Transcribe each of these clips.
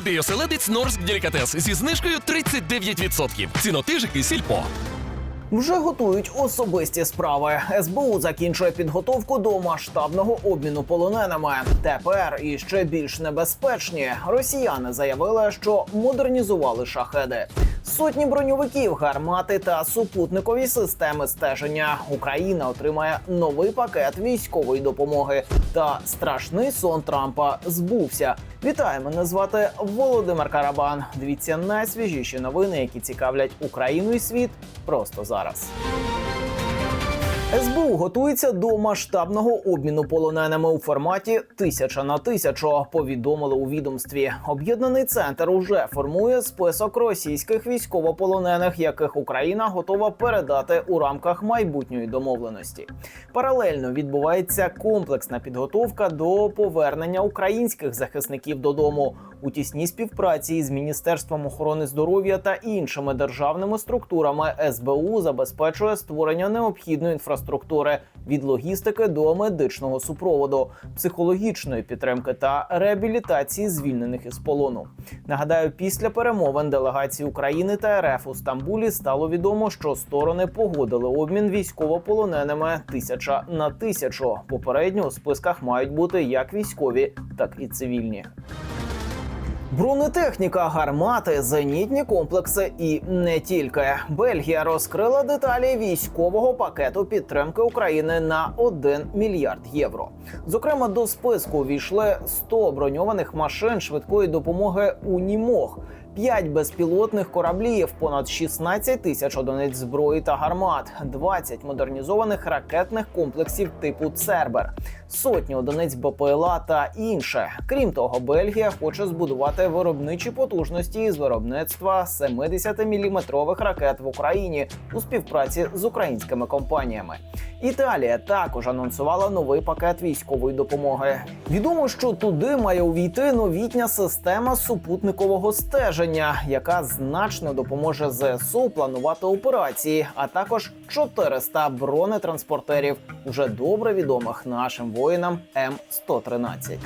Молодий оселедець Норск Делікатес зі знижкою 39%. Цінотижики сільпо. Вже готують особисті справи. СБУ закінчує підготовку до масштабного обміну полоненими. Тепер і ще більш небезпечні. Росіяни заявили, що модернізували шахеди. Сотні броньовиків, гармати та супутникові системи стеження. Україна отримає новий пакет військової допомоги. Та страшний сон Трампа збувся. Вітаю, мене звати Володимир Карабан. Дивіться найсвіжіші новини, які цікавлять Україну і світ просто зараз. СБУ готується до масштабного обміну полоненими у форматі тисяча на тисячу. Повідомили у відомстві. Об'єднаний центр уже формує список російських військовополонених, яких Україна готова передати у рамках майбутньої домовленості. Паралельно відбувається комплексна підготовка до повернення українських захисників додому у тісній співпраці із Міністерством охорони здоров'я та іншими державними структурами СБУ забезпечує створення необхідної інфраструктури від логістики до медичного супроводу, психологічної підтримки та реабілітації звільнених із полону. Нагадаю, після перемовин делегації України та РФ у Стамбулі стало відомо, що сторони погодили обмін військовополоненими тисяча на тисячу. Попередньо у списках мають бути як військові, так і цивільні. Бронетехніка, гармати, зенітні комплекси і не тільки. Бельгія розкрила деталі військового пакету підтримки України на 1 мільярд євро. Зокрема, до списку війшли 100 броньованих машин швидкої допомоги Унімог. 5 безпілотних кораблів, понад 16 тисяч одиниць зброї та гармат, 20 модернізованих ракетних комплексів типу Цербер, сотні одиниць БПЛА та інше. Крім того, Бельгія хоче збудувати виробничі потужності із виробництва 70-мм ракет в Україні у співпраці з українськими компаніями. Італія також анонсувала новий пакет військової допомоги. Відомо, що туди має увійти новітня система супутникового стеження, яка значно допоможе ЗСУ планувати операції, а також 400 бронетранспортерів, уже добре відомих нашим воїнам М113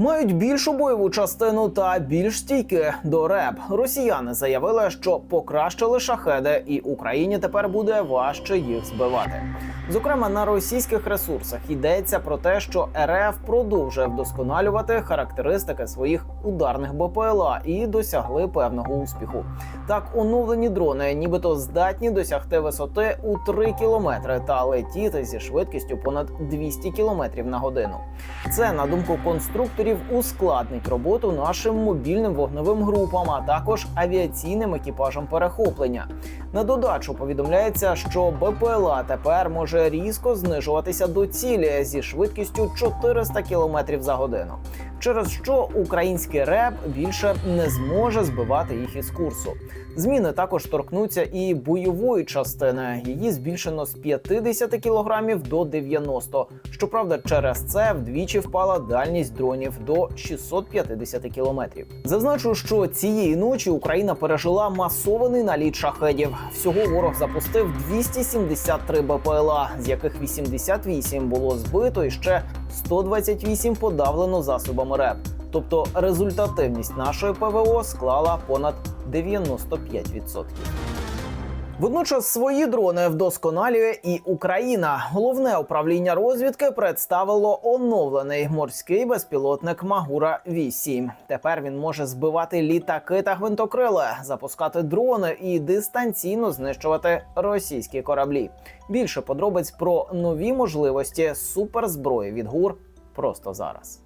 мають більшу бойову частину та більш стійки до РЕБ. Росіяни заявили, що покращили шахеди, і Україні тепер буде важче їх збивати. Зокрема, на російських ресурсах йдеться про те, що РФ продовжує вдосконалювати характеристики своїх ударних БПЛА і досягли певного успіху. Так, оновлені дрони, нібито здатні досягти висоти у 3 кілометри та летіти зі швидкістю понад 200 кілометрів на годину. Це на думку конструкторів ускладнить роботу нашим мобільним вогневим групам, а також авіаційним екіпажам перехоплення. На додачу повідомляється, що БПЛА тепер може різко знижуватися до цілі зі швидкістю 400 км за годину, через що український РЕБ більше не зможе збивати їх із курсу. Зміни також торкнуться і бойової частини. Її збільшено з 50 кг до 90. Щоправда, через це вдвічі впала дальність дронів до 650 км. Зазначу, що цієї ночі Україна пережила масований наліт шахедів. Всього ворог запустив 273 БПЛА, з яких 88 було збито і ще 128 подавлено засобами РЕП. Тобто результативність нашої ПВО склала понад 95%. Водночас свої дрони вдосконалює і Україна. Головне управління розвідки представило оновлений морський безпілотник Магура 8 Тепер він може збивати літаки та гвинтокрили, запускати дрони і дистанційно знищувати російські кораблі. Більше подробиць про нові можливості суперзброї від ГУР просто зараз.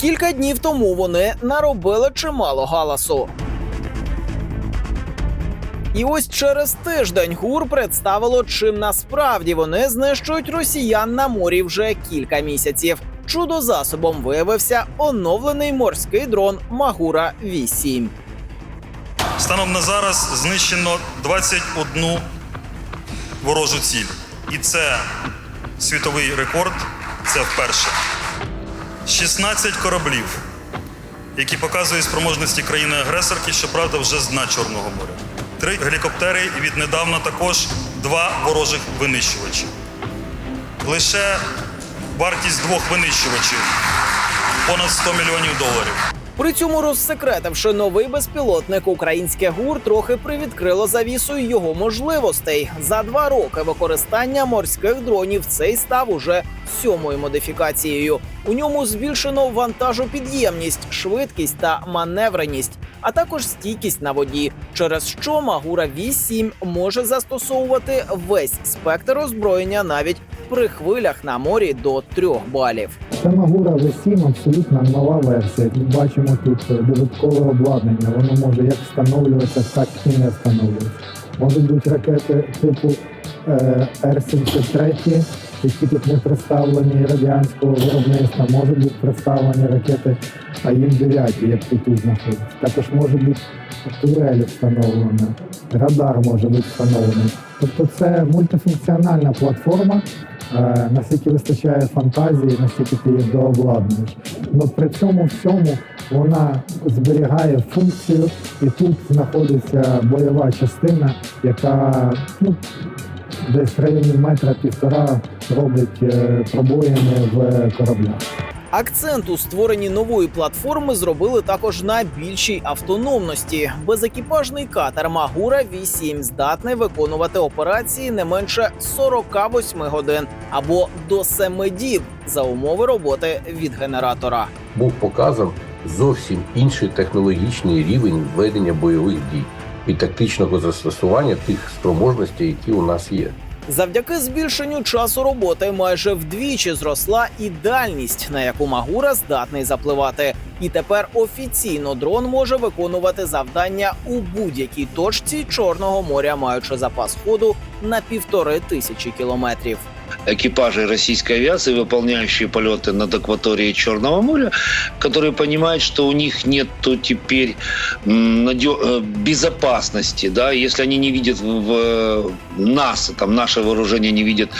Кілька днів тому вони наробили чимало галасу. І ось через тиждень ГУР представило, чим насправді вони знищують росіян на морі вже кілька місяців. Чудо-засобом виявився оновлений морський дрон Магура 8 Станом на зараз знищено 21 ворожу ціль. І це світовий рекорд. Це вперше. 16 кораблів, які показують спроможності країни-агресорки, щоправда, вже з дна Чорного моря. Три гелікоптери і віднедавна також два ворожих винищувачі. Лише вартість двох винищувачів понад 100 мільйонів доларів. При цьому розсекретивши новий безпілотник, українське ГУР трохи привідкрило завісу його можливостей. За два роки використання морських дронів цей став уже сьомою модифікацією. У ньому збільшено вантажопідємність, швидкість та маневреність, а також стійкість на воді, через що Магура V7 може застосовувати весь спектр озброєння навіть при хвилях на морі до трьох балів. Це Магура V7 абсолютно нова версія. Ми бачимо тут додаткове обладнання. Воно може як встановлюватися, так і не встановлюватися. Можуть бути ракети типу Р-73, які тут не представлені радянського виробництва. Можуть бути представлені ракети АІМ-9, як тут знаходяться. Також може бути турель встановлена, радар може бути встановлений. Тобто це мультифункціональна платформа, Е, наскільки вистачає фантазії, наскільки ти її дообладнуєш. Но при цьому всьому вона зберігає функцію, і тут знаходиться бойова частина, яка ну, десь в районі метра півтора робить е, пробоїни в кораблях. Акцент у створенні нової платформи зробили також на більшій автономності. Безекіпажний катер Магура 8 здатний виконувати операції не менше 48 годин або до 7 діб за умови роботи від генератора. був показан зовсім інший технологічний рівень ведення бойових дій і тактичного застосування тих спроможностей, які у нас є. Завдяки збільшенню часу роботи майже вдвічі зросла і дальність, на яку Магура здатний запливати. І тепер офіційно дрон може виконувати завдання у будь-якій точці Чорного моря, маючи запас ходу на півтори тисячі кілометрів. Экипажей российской авиации, выполняющие полеты над акваторией Черного моря, которые понимают, что у них нет теперь э, безопасности, да, если они не видят в, нас, там наше вооружение не видит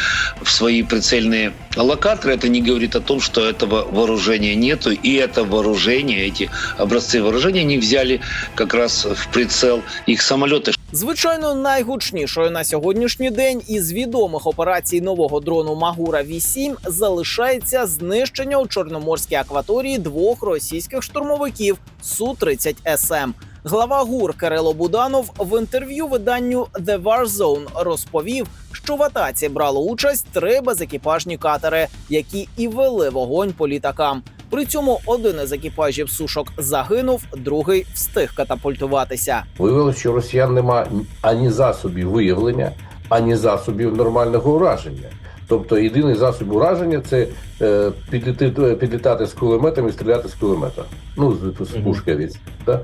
в свои прицельные локаторы, это не говорит о том, что этого вооружения нету, и это вооружение, эти образцы вооружения не взяли как раз в прицел их самолеты, Звичайно, найгучнішою на сьогоднішній день із відомих операцій нового дрону Магура V7 залишається знищення у чорноморській акваторії двох російських штурмовиків су 30 СМ. Глава ГУР Кирило Буданов в інтерв'ю виданню The War розповів, що в атаці брало участь три безекіпажні катери, які і вели вогонь по літакам. При цьому один із екіпажів сушок загинув, другий встиг катапультуватися. Виявилося, що росіян нема ані засобів виявлення, ані засобів нормального ураження. Тобто єдиний засіб ураження це е, підліти, підлітати з кулеметом і стріляти з кулемета. Ну, з, з пушки від да?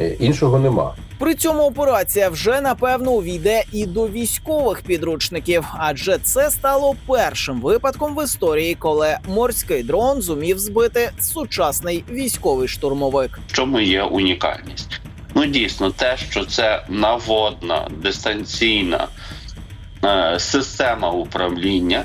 Е, іншого нема. При цьому операція вже напевно увійде і до військових підручників, адже це стало першим випадком в історії, коли морський дрон зумів збити сучасний військовий штурмовик. В чому є унікальність? Ну дійсно, те, що це наводна дистанційна е, система управління.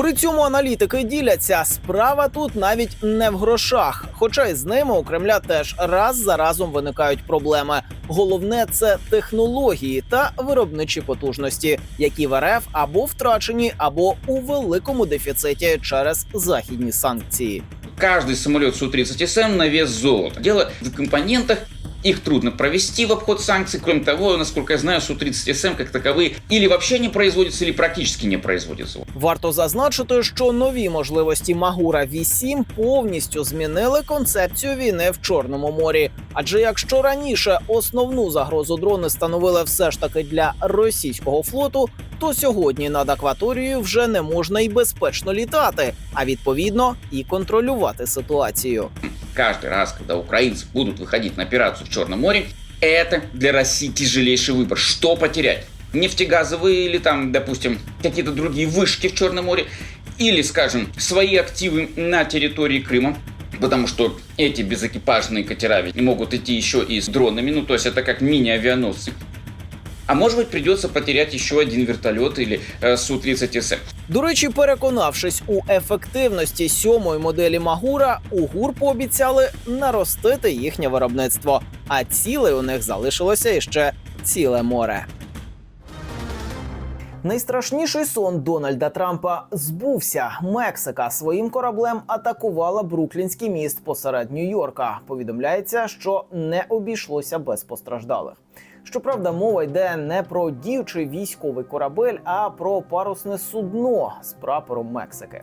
При цьому аналітики діляться. Справа тут навіть не в грошах. Хоча й з ними у Кремля теж раз за разом виникають проблеми. Головне це технології та виробничі потужності, які в РФ або втрачені, або у великому дефіциті через західні санкції. Каждый самолет Су-30СМ на вес золота. Дело в компонентах, их трудно провести в обход санкций. Кроме того, насколько я знаю, Су-30СМ как таковые или вообще не производятся, или практически не производятся. Варто зазначити, що нові можливості Магура V7 повністю змінили концепцію війни в Чорному морі. Адже якщо раніше основну загрозу дрони становили все ж таки для російського флоту, то сьогодні над акваторією вже не можна й безпечно літати, а відповідно і контролювати ситуацію. Каждый раз, когда украинцы будут выходить на операцию в Черном море, это для России тяжелейший выбор. Что потерять? Нефтегазовые или там, допустим, какие-то другие вышки в Черном море, или, скажем, свои активы на территории Крыма, Потому что эти безэкипажные катера ведь могут идти еще и с дронами, ну то есть это как мини-авианосцы. А может быть придется потерять еще один вертолет или э, Су-30СМ. До речі, переконавшись у ефективності сьомої моделі Магура, у ГУР пообіцяли наростити їхнє виробництво. А цілей у них залишилося іще ціле море. Найстрашніший сон Дональда Трампа збувся. Мексика своїм кораблем атакувала Бруклінський міст посеред Нью-Йорка. Повідомляється, що не обійшлося без постраждалих. Щоправда, мова йде не про діючий військовий корабель, а про парусне судно з прапором Мексики.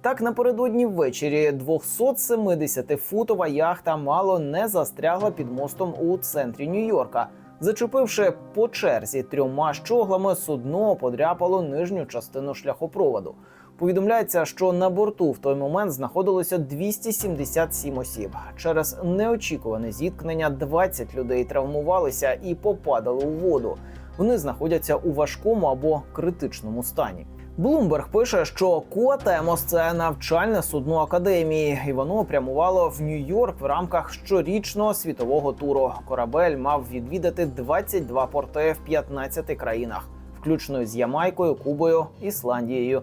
Так, напередодні ввечері 270-футова яхта мало не застрягла під мостом у центрі Нью-Йорка. Зачепивши по черзі трьома щоглами, судно подряпало нижню частину шляхопроводу. Повідомляється, що на борту в той момент знаходилося 277 осіб. Через неочікуване зіткнення 20 людей травмувалися і попадали у воду. Вони знаходяться у важкому або критичному стані. Блумберг пише, що Куатемос це навчальне судно академії, і воно прямувало в Нью-Йорк в рамках щорічного світового туру. Корабель мав відвідати 22 порти в 15 країнах, включно з Ямайкою, Кубою, Ісландією